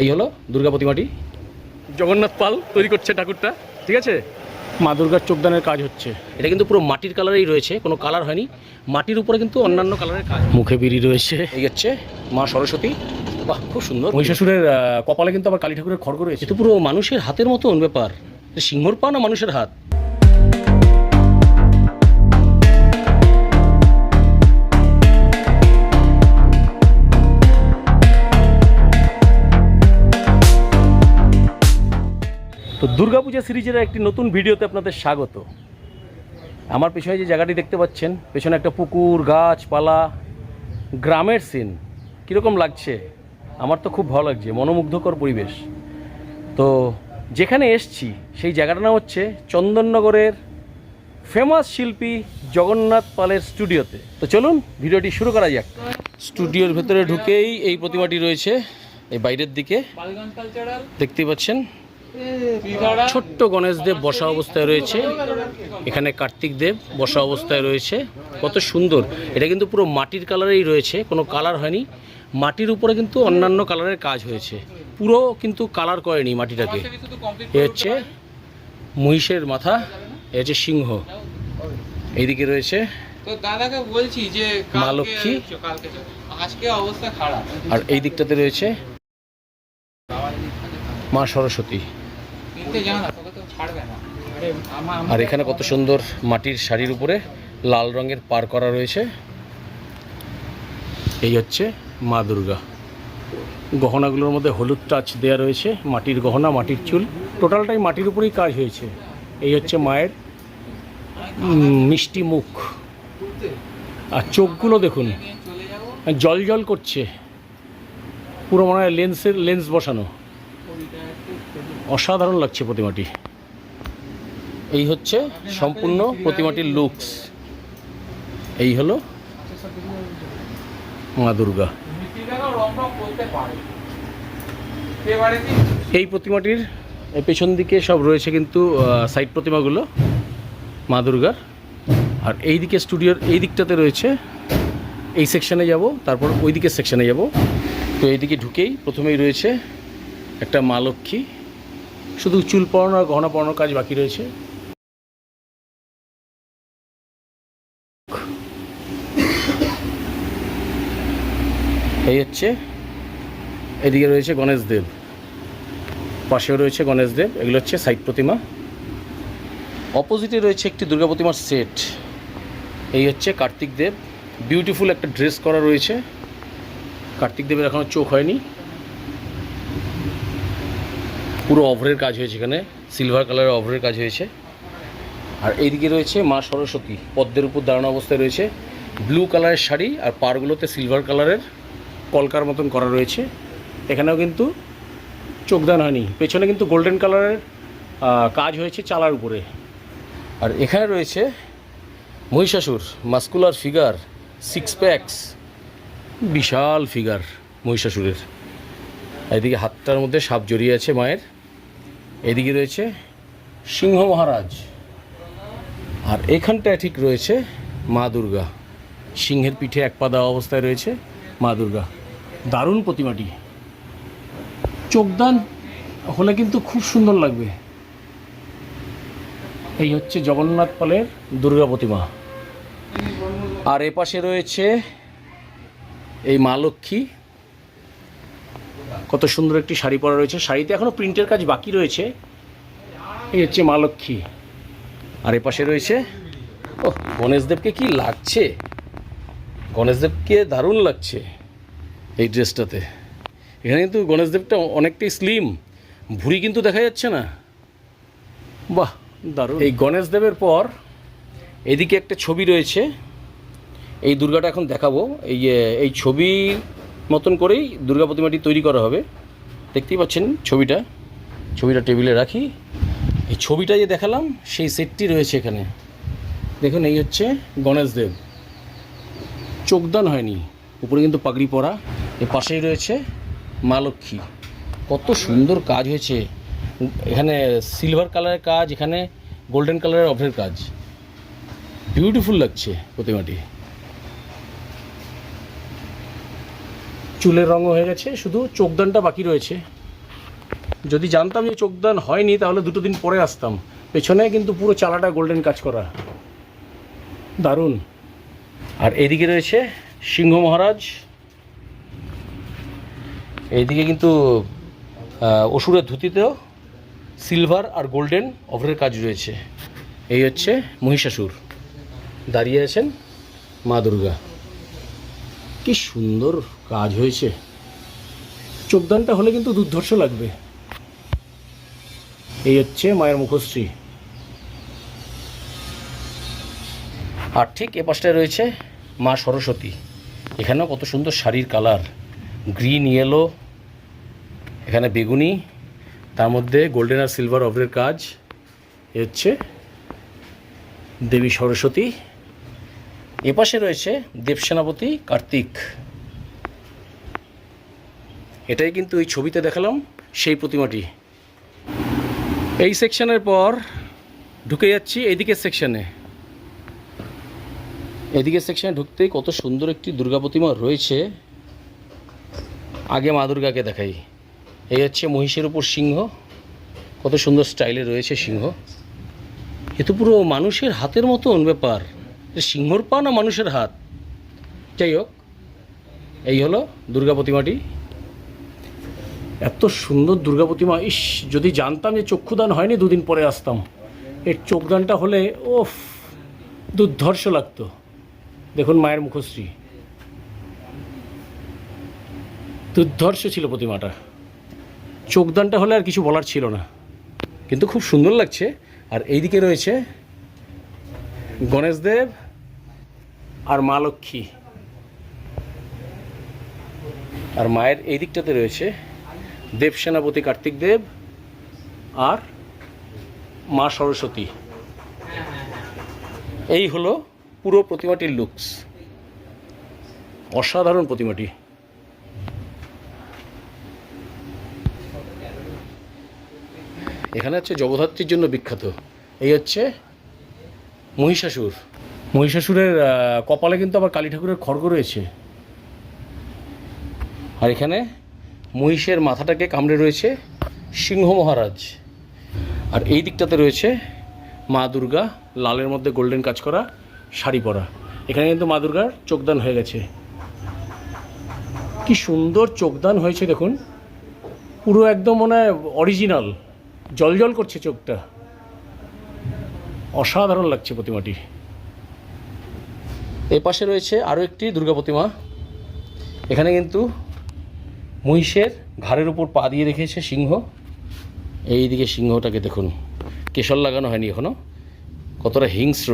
এই হলো দুর্গা প্রতিমাটি। জগন্নাথ পাল তৈরি করছে ঠাকুরটা ঠিক আছে? মা দুর্গার চোখদানের কাজ হচ্ছে। এটা কিন্তু পুরো মাটির কালারেই রয়েছে কোনো কালার হয়নি। মাটির উপরে কিন্তু অন্যান্য কালারের কাজ। মুখে বিড়ি রয়েছে। এই হচ্ছে মা সরস্বতী। বাহ খুব সুন্দর। মহিষাসুরের কপালে কিন্তু আবার কালী ঠাকুরের খড়গ রয়েছে। এটা পুরো মানুষের হাতের মতন ব্যাপার। সিংহর পা না মানুষের হাত? তো দুর্গাপূজা সিরিজের একটি নতুন ভিডিওতে আপনাদের স্বাগত। আমার পেছনে যে জায়গাটি দেখতে পাচ্ছেন, পেছনে একটা পুকুর, গাছপালা, গ্রামের সিন কীরকম লাগছে? আমার তো খুব ভালো লাগছে, মনোমুগ্ধকর পরিবেশ। তো যেখানে এসছি, সেই জায়গাটার নাম হচ্ছে চন্দননগরের ফেমাস শিল্পী জগন্নাথ পালের স্টুডিওতে তো চলুন, ভিডিওটি শুরু করা যাক। স্টুডিওর ভেতরে ঢুকেই এই প্রতিমাটি রয়েছে, এই বাইরের দিকে। দেখতেই পাচ্ছেন ছোট্ট গণেশ দেব বসা অবস্থায় রয়েছে। এখানে কার্তিক দেব বসা অবস্থায় রয়েছে। কত সুন্দর। এটা কিন্তু পুরো মাটির কালারেই রয়েছে কোনো কালার হয়নি। মাটির উপরে কিন্তু অন্যান্য কালারের কাজ হয়েছে। পুরো কিন্তু কালার করেনি মাটিটাকে। এ হচ্ছে মহিষের মাথা এ হচ্ছে সিংহ। এইদিকে রয়েছে তো দাদাকে বলছি যে মা লক্ষ্মী। আজকে অবস্থা খারাপ। আর এই দিকটাতে রয়েছে মা সরস্বতী। আরে এখানে কত সুন্দর মাটির শাড়ির উপরে লাল রঙের পার করা রয়েছে। এই হচ্ছে মা দুর্গা। গহনাগুলোর মধ্যে হলুদ টাচ দেওয়া রয়েছে মাটির গহনা মাটির চুল। টোটালটাই মাটির উপরেই কাজ হয়েছে। এই হচ্ছে মায়ের মিষ্টি মুখ। আর চোখগুলো দেখুন জল জল করছে। পুরো মনে হয় লেন্সের লেন্স বসানো। অসাধারণ লাগছে প্রতিমাটি। এই হচ্ছে সম্পূর্ণ প্রতিমাটির লুকস। এই হলো মা দুর্গা। এই প্রতিমাটির পেছন দিকে সব রয়েছে কিন্তু সাইড প্রতিমাগুলো মা দুর্গার। আর এই দিকে স্টুডিওর এই দিকটাতে রয়েছে, এই সেকশানে যাব, তারপর ওই দিকের সেকশনে যাব। তো এইদিকে ঢুকেই প্রথমেই রয়েছে একটা মা লক্ষ্মী। শুধু চুল পরানো আর গহনা পরানোর কাজ বাকি রয়েছে? এই হচ্ছে, এদিকে রয়েছে গণেশ দেব। পাশেও রয়েছে গণেশ দেব, এগুলো হচ্ছে সাইড প্রতিমা। অপোজিটে রয়েছে একটি দুর্গা প্রতিমার সেট। এই হচ্ছে কার্তিক দেব। বিউটিফুল একটা ড্রেস করা রয়েছে। কার্তিক দেবের এখনও চোখ হয়নি। পুরো অভরের কাজ হয়েছে এখানে সিলভার কালারের অভরের কাজ হয়েছে। আর এইদিকে রয়েছে মা সরস্বতী, পদ্মের উপর দাঁড়ানো অবস্থায় রয়েছে। ব্লু কালারের শাড়ি আর পারগুলোতে সিলভার কালারের কলকার মতন করা রয়েছে। এখানেও কিন্তু চোখদান হয়নি, পেছনে কিন্তু গোল্ডেন কালারের কাজ হয়েছে চালার উপরে। আর এখানে রয়েছে Mahishasur muscular figure six packs বিশাল ফিগার মহিষাসুরের। এদিকে হাতটার মধ্যে সাপ জড়িয়ে আছে মায়ের। এদিকে রয়েছে সিংহ মহারাজ। আর এখানটায় ঠিক রয়েছে মা দুর্গা। সিংহের পিঠে এক পা দেওয়া অবস্থায় রয়েছে মা দুর্গা। দারুণ প্রতিমাটি। চোখদান হলে কিন্তু খুব সুন্দর লাগবে। এই হচ্ছে জগন্নাথ পালের দুর্গা প্রতিমা। আর এ পাশে রয়েছে এই মা লক্ষ্মী। কত সুন্দর একটি শাড়ি পরা রয়েছে। শাড়িতে এখনও প্রিন্টের কাজ বাকি রয়েছে। এই হচ্ছে মা লক্ষ্মী। আর এ পাশে রয়েছে ও গণেশদেবকে কি লাগছে? গণেশদেবকে দারুণ লাগছে এই ড্রেসটাতে। এখানে কিন্তু গণেশদেবটা অনেকটাই স্লিম ভুঁড়ি কিন্তু দেখা যাচ্ছে না। বাহ, দারুণ। এই গণেশদেবের পর এদিকে একটা ছবি রয়েছে। এই দুর্গাটা এখন দেখাবো। এই এই ছবির মতন করেই দুর্গা প্রতিমাটি তৈরি করা হবে। দেখতেই পাচ্ছেন ছবিটা। ছবিটা টেবিলে রাখি। এই ছবিটা যে দেখালাম, সেই সেটটি রয়েছে এখানে। দেখুন, এই হচ্ছে গণেশদেব চোখদান হয়নি। উপরে কিন্তু পাগড়ি পরা। এর পাশেই রয়েছে মা লক্ষ্মী। কত সুন্দর কাজ হয়েছে। এখানে সিলভার কালারের কাজ, এখানে গোল্ডেন কালারের অফের কাজ। বিউটিফুল লাগছে প্রতিমাটি। চুলের রঙও হয়ে গেছে, শুধু চোখদানটা বাকি রয়েছে। যদি জানতাম যে চোখদান হয়নি, তাহলে দুটো দিন পরে আসতাম। পেছনে কিন্তু পুরো চালাটা গোল্ডেন কাজ করা। দারুণ। আর এইদিকে রয়েছে সিংহ মহারাজ। এইদিকে কিন্তু অসুরের ধুতিতেও সিলভার আর গোল্ডেন অভরের কাজ রয়েছে। এই হচ্ছে মহিষাসুর। দাঁড়িয়ে আছেন মা দুর্গা। কি সুন্দর কাজ হয়েছে। চোখদানটা হলে কিন্তু দুর্ধর্ষ লাগবে। এই হচ্ছে মায়ের মুখশ্রী। আর ঠিক এ পাশটায় রয়েছে মা সরস্বতী। এখানেও কত সুন্দর শাড়ির কালার। গ্রিন ইয়েলো এখানে বেগুনি, তার মধ্যে গোল্ডেন আর সিলভার অভরের কাজ। এ হচ্ছে দেবী সরস্বতী। এপাশে রয়েছে দেবসেনাপতি কার্তিক। এটাই কিন্তু এই ছবিতে দেখালাম সেই প্রতিমাটি। এই সেকশনের পর ঢুকে যাচ্ছি এইদিকের সেকশনে। এদিকের সেকশনে ঢুকতেই কত সুন্দর একটি দুর্গা প্রতিমা রয়েছে। আগে মা দুর্গাকে দেখাই। এই হচ্ছে মহিষের উপর সিংহ। কত সুন্দর স্টাইলে রয়েছে সিংহ। এ তো পুরো মানুষের হাতের মতন ব্যাপার। এ সিংহর পা না মানুষের হাত। যাই হোক, এই হলো দুর্গা প্রতিমাটি। এত সুন্দর দুর্গা প্রতিমা, ইস, যদি জানতাম যে চক্ষুদান হয়নি দুদিন পরে আসতাম। এর চোখদানটা হলে, ওফ, দুর্ধর্ষ লাগতো। দেখুন মায়ের মুখশ্রী। দুর্ধর্ষ ছিল প্রতিমাটা। চোখদানটা হলে আর কিছু বলার ছিল না। কিন্তু খুব সুন্দর লাগছে। আর এইদিকে রয়েছে গণেশদেব আর মা লক্ষ্মী। আর মায়ের এই দিকটাতে রয়েছে দেব সেনাপতি কার্তিক দেব আর মা সরস্বতী। এই হলো পুরো প্রতিমাটির লুকস অসাধারণ প্রতিমাটি। এখানে হচ্ছে জগদ্ধাত্রীর জন্য বিখ্যাত। এই হচ্ছে মহিষাসুর। মহিষাসুরের কপালে কিন্তু আবার কালী ঠাকুরের খড়গ রয়েছে। আর এখানে মহিষের মাথাটাকে কামড়ে রয়েছে সিংহ মহারাজ। আর এই দিকটাতে রয়েছে মা দুর্গা, লালের মধ্যে গোল্ডেন কাজ করা শাড়ি পরা। এখানে কিন্তু মা দুর্গার চোখদান হয়ে গেছে। কি সুন্দর চোখদান হয়েছে দেখুন। পুরো একদম মনে হয় অরিজিনাল জল করছে চোখটা। অসাধারণ লাগছে প্রতিমাটি। এই পাশে রয়েছে আরও একটি দুর্গা প্রতিমা। এখানে কিন্তু মহিষের ঘাড়ের উপর পা দিয়ে রেখেছে সিংহ। এই দিকে সিংহটাকে দেখুন, কেশর লাগানো হয়নি এখনও কতটা হিংস্র।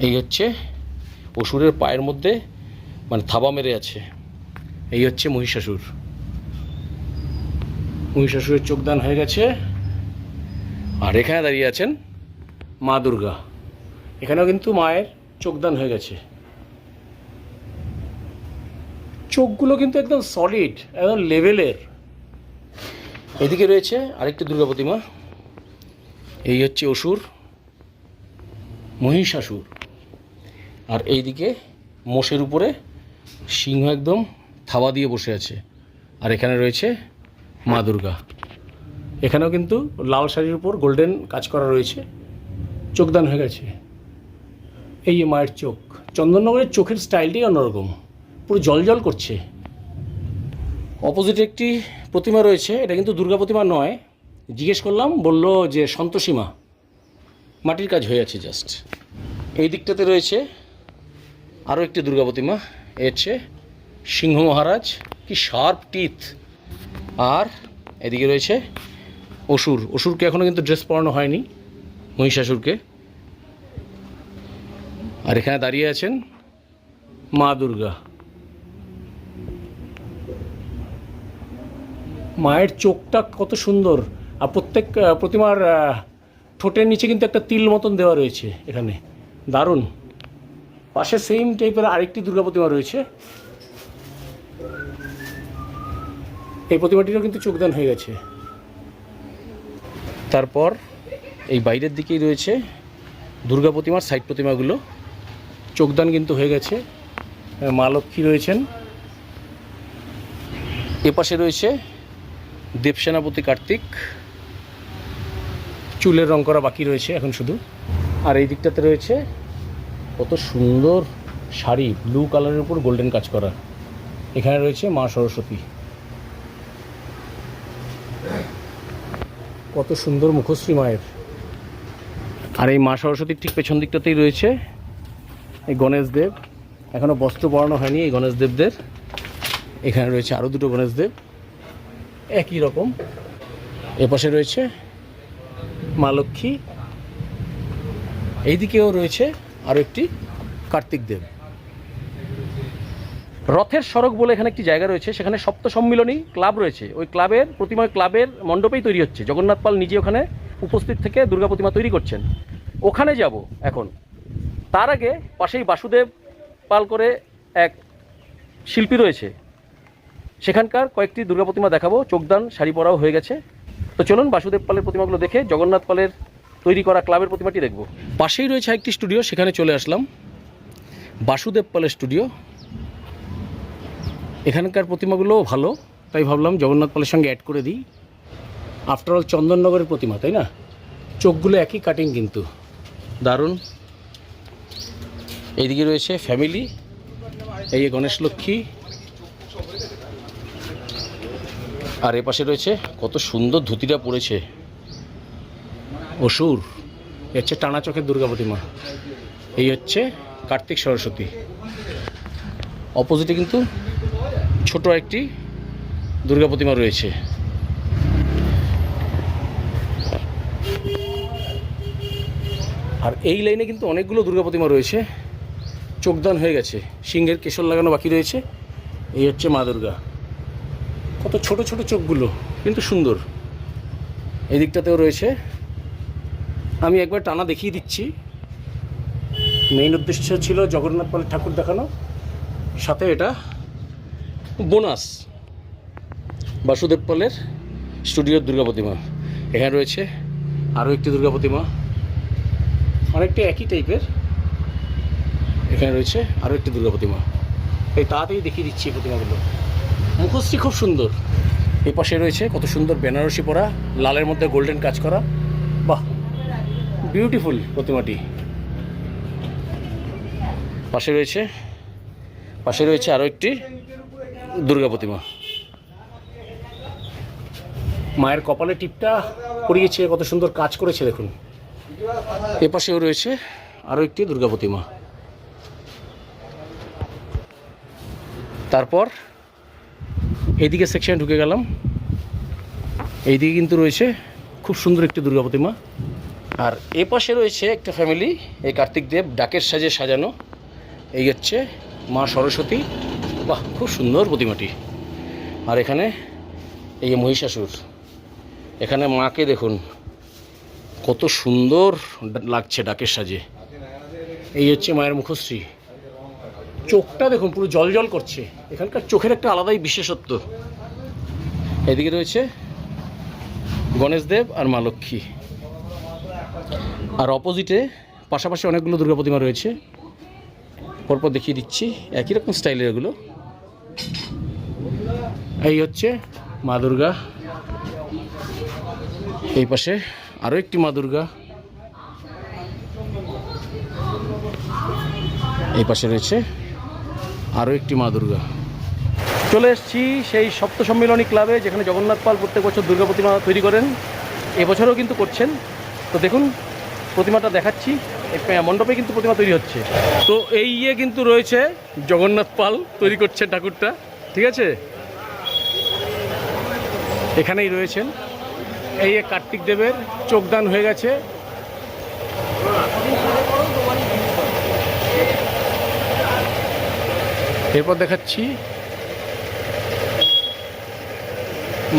এই হচ্ছে অসুরের পায়ের মধ্যে মানে থাবা মেরে আছে। এই হচ্ছে মহিষাসুর। মহিষাসুরের চোখদান হয়ে গেছে। আর এখানে দাঁড়িয়ে আছেন মা দুর্গা। এখানেও কিন্তু মায়ের চোখদান হয়ে গেছে। চোখগুলো কিন্তু একদম সলিড একদম লেভেলের এদিকে রয়েছে আরেকটি দুর্গা প্রতিমা। এই হচ্ছে অসুর, মহিষাসুর। আর এইদিকে মোষের উপরে সিংহ একদম থাবা দিয়ে বসে আছে। আর এখানে রয়েছে মা দুর্গা। এখানেও কিন্তু লাল শাড়ির উপর গোল্ডেন কাজ করা রয়েছে। চোখদান হয়ে গেছে। এই মায়ের চোখ, চন্দননগরের চোখের স্টাইলটাই অন্যরকম। পুরো জল জল করছে। অপোজিটে একটি প্রতিমা রয়েছে, এটা কিন্তু দুর্গা প্রতিমা নয়। জিজ্ঞেস করলাম, বলল যে সন্তোষীমা মাটির কাজ হয়ে আছে জাস্ট এই দিকটাতে রয়েছে আরও একটি দুর্গা প্রতিমা হচ্ছে সিংহ মহারাজ, কি শার্প টিথ আর এদিকে রয়েছে অসুর, অসুরকে এখনও কিন্তু ড্রেস পরানো হয়নি। মহিষাসুরকে। আর এখানে দাঁড়িয়ে আছেন মা দুর্গা। মায়ের চোখটা কত সুন্দর। আর প্রত্যেক প্রতিমার ঠোঁটের নিচে কিন্তু একটা তিল মতন দেওয়া রয়েছে এখানে। দারুণ। পাশে সেম টাইপের আরেকটি দুর্গা প্রতিমা রয়েছে। এই প্রতিমাটিরও কিন্তু চোখদান হয়ে গেছে। তারপর এই বাইরের দিকেই রয়েছে দুর্গা প্রতিমার সাইড প্রতিমাগুলো। চোখদান কিন্তু হয়ে গেছে। মা লক্ষ্মী রয়েছেন। এপাশে রয়েছে দেবসেনাপতি কার্তিক। চুলের রং করা বাকি রয়েছে এখন শুধু। আর এই দিকটাতে রয়েছে কত সুন্দর শাড়ি ব্লু কালারের উপর গোল্ডেন কাজ করা। এখানে রয়েছে মা সরস্বতী। কত সুন্দর মুখশ্রী মায়ের। আর এই মা সরস্বতীর ঠিক পেছন দিকটাতেই রয়েছে। এই গণেশ দেব। এখনও বস্ত্র পরানো হয়নি এই গণেশ দেবদের। এখানে রয়েছে আরও দুটো গণেশ দেব। একই রকম। এপাশে রয়েছে মা লক্ষ্মী। এইদিকেও রয়েছে আরও একটি কার্তিক দেব। রথের সড়ক বলে এখানে একটি জায়গা রয়েছে, সেখানে সপ্ত সম্মিলনী ক্লাব রয়েছে। ওই ক্লাবের প্রতিমা ক্লাবের মণ্ডপেই তৈরি হচ্ছে। জগন্নাথ পাল নিজে ওখানে উপস্থিত থেকে দুর্গা প্রতিমা তৈরি করছেন। ওখানে যাব এখন। তার আগে পাশেই বাসুদেব পাল করে এক শিল্পী রয়েছে। সেখানকার কয়েকটি দুর্গা প্রতিমা দেখাবো, চোখদান, শাড়ি পরাও হয়ে গেছে। তো চলুন বাসুদেব পালের প্রতিমাগুলো দেখে জগন্নাথ পালের তৈরি করা ক্লাবের প্রতিমাটি দেখব। পাশেই রয়েছে একটি স্টুডিও, সেখানে চলে আসলাম। বাসুদেব পালের স্টুডিও। এখানকার প্রতিমাগুলোও ভালো, তাই ভাবলাম জগন্নাথ পালের সঙ্গে অ্যাড করে দিই। আফটার অল চন্দননগরের প্রতিমা, তাই না? চোখগুলো একই কাটিং কিন্তু। দারুণ। এইদিকে রয়েছে ফ্যামিলি, এই গণেশ লক্ষ্মী। আর এপাশে রয়েছে কত সুন্দর ধুতিটা পড়েছে। অসুর, এ হচ্ছে টানা চোখের দুর্গা প্রতিমা, এই হচ্ছে কার্তিক সরস্বতী। অপোজিটে কিন্তু ছোট একটি দুর্গা প্রতিমা রয়েছে। আর এই লাইনে কিন্তু অনেকগুলো দুর্গা প্রতিমা রয়েছে। চোখদান হয়ে গেছে। সিংহের কেশর লাগানো বাকি রয়েছে। এই হচ্ছে মা দুর্গা। কত ছোট ছোট চোখগুলো, কিন্তু সুন্দর। এই দিকটাতেও রয়েছে। আমি একবার টানা দেখিয়ে দিচ্ছি। মেইন উদ্দেশ্য ছিল জগন্নাথ পালের ঠাকুর দেখানো। সাথে এটা বোনাস, বাসুদেব পালের স্টুডিওর দুর্গা প্রতিমা। এখানে রয়েছে আরও একটি দুর্গা প্রতিমা। অনেকটা একই টাইপের এখানে রয়েছে আরও একটি দুর্গা প্রতিমা। এই তাড়াতাড়ি দেখিয়ে দিচ্ছি এই প্রতিমাগুলো। মুখশ্রী খুব সুন্দর। এই পাশে রয়েছে কত সুন্দর বেনারসি পরা, লালের মধ্যে গোল্ডেন কাজ করা। বাহ! বিউটিফুল প্রতিমাটি। পাশে রয়েছে পাশে রয়েছে আরও একটি দুর্গা প্রতিমা। মায়ের কপালে টিপটা পরিয়েছে কত সুন্দর কাজ করেছে, দেখুন। এ পাশেও রয়েছে আরও একটি দুর্গা প্রতিমা। তারপর এইদিকে সেকশনে ঢুকে গেলাম। এইদিকে কিন্তু রয়েছে খুব সুন্দর একটি দুর্গা প্রতিমা। আর এ পাশে রয়েছে একটা ফ্যামিলি এই কার্তিক দেব, ডাকের সাজে সাজানো। এই হচ্ছে মা সরস্বতী। বাহ, খুব সুন্দর প্রতিমাটি। আর এখানে এই মহিষাসুর। এখানে মাকে দেখুন। কত সুন্দর লাগছে ডাকের সাজে। এই হচ্ছে মায়ের মুখশ্রী। চোখটা দেখুন, পুরো জল জল করছে। এখানকার চোখের একটা আলাদাই বিশেষত্ব। এদিকে রয়েছে গণেশ দেব আর মা লক্ষ্মী। আর অপোজিটে পাশাপাশি অনেকগুলো দুর্গা প্রতিমা রয়েছে। পরপর দেখিয়ে দিচ্ছি, একই রকম স্টাইলের এগুলো। এই হচ্ছে মা দুর্গা। এই পাশে আরও একটি মা দুর্গা। এই পাশে রয়েছে আরও একটি মা দুর্গা। চলে এসেছি সেই সপ্ত সম্মিলনী ক্লাবে, যেখানে জগন্নাথ পাল প্রত্যেক বছর দুর্গা প্রতিমা তৈরি করেন। এবছরও কিন্তু করছেন। তো দেখুন, প্রতিমাটা দেখাচ্ছি। মণ্ডপে কিন্তু প্রতিমা তৈরি হচ্ছে। তো এই ইয়ে কিন্তু রয়েছে, জগন্নাথ পাল তৈরি করছে ঠাকুরটা। ঠিক আছে? এখানেই রয়েছেন। এই কার্তিক দেবের চোখদান হয়ে গেছে। এরপর দেখাচ্ছি।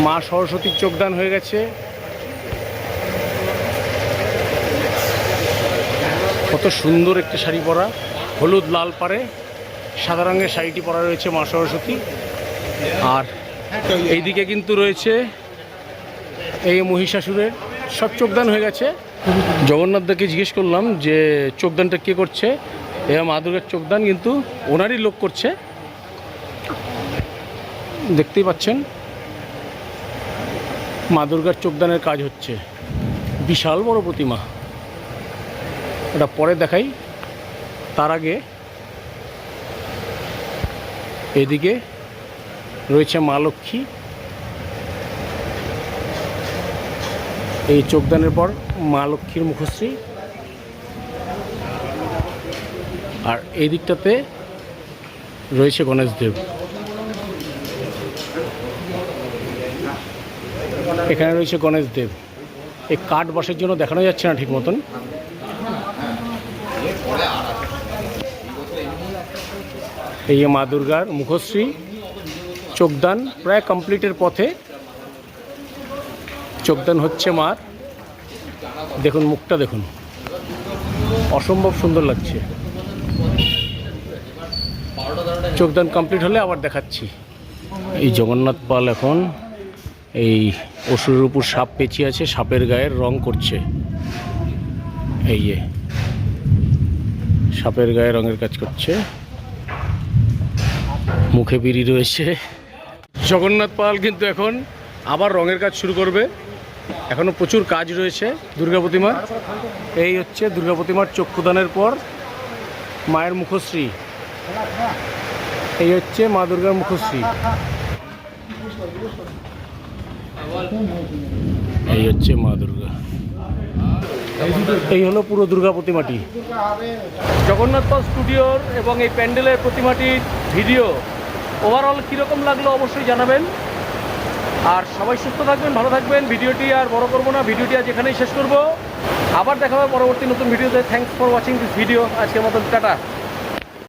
মা সরস্বতীর চোখদান হয়ে গেছে। কত সুন্দর একটি শাড়ি পরা। হলুদ, লাল পারে সাদা রঙের শাড়িটি পরা রয়েছে মা সরস্বতী। আর এইদিকে কিন্তু রয়েছে এই মহিষাসুরের সব চোখদান হয়ে গেছে। জগন্নাথদাকে জিজ্ঞেস করলাম যে, চোখদানটা কে করছে? এরা মা দুর্গার চোখদান কিন্তু ওনারই লোক করছে। দেখতেই পাচ্ছেন, মা দুর্গার চোখদানের কাজ হচ্ছে। বিশাল বড় প্রতিমা। এটা পরে দেখাই। তার আগে এদিকে রয়েছে মা লক্ষ্মী। এই চোখদানের পর মা লক্ষ্মীর মুখশ্রী। আর এই দিকটাতে রয়েছে গণেশদেব এখানে রয়েছে গণেশদেব এই কাঠ বাসের জন্য দেখানো যাচ্ছে না ঠিক মতন। এই মা দুর্গার মুখশ্রী, চোখদান প্রায় কমপ্লিটের পথে চোখদান হচ্ছে মার। দেখুন, মুখটা দেখুন। অসম্ভব সুন্দর লাগছে। চোখদান কমপ্লিট হলে আবার দেখাচ্ছি। এই জগন্নাথ পাল এখন এই অসুরের উপর সাপ পেঁচিয়ে আছে, সাপের গায়ের রং করছে। এই যে, সাপের গায়ে রঙের কাজ করছে। মুখে বিড়ি রয়েছে। জগন্নাথ পাল কিন্তু এখন আবার রঙের কাজ শুরু করবে। এখনও প্রচুর কাজ রয়েছে দুর্গা প্রতিমার। এই হচ্ছে দুর্গা প্রতিমার চক্ষুদানের পর মায়ের মুখশ্রী। এই হচ্ছে মা দুর্গার মুখশ্রী। এই হচ্ছে মা দুর্গা। এই হলো পুরো দুর্গা প্রতিমাটি। জগন্নাথ পাল স্টুডিওর এবং এই প্যান্ডেলের প্রতিমাটির ভিডিও। ওভারঅল কীরকম লাগল অবশ্যই জানাবেন। আর সবাই সুস্থ থাকবেন, ভালো থাকবেন। ভিডিওটি আর বড় করব না। ভিডিওটি আজ এখানেই শেষ করব। আবার দেখা হবে পরবর্তী নতুন ভিডিওতে। Thanks for watching this video আজকের মতন, টাটা।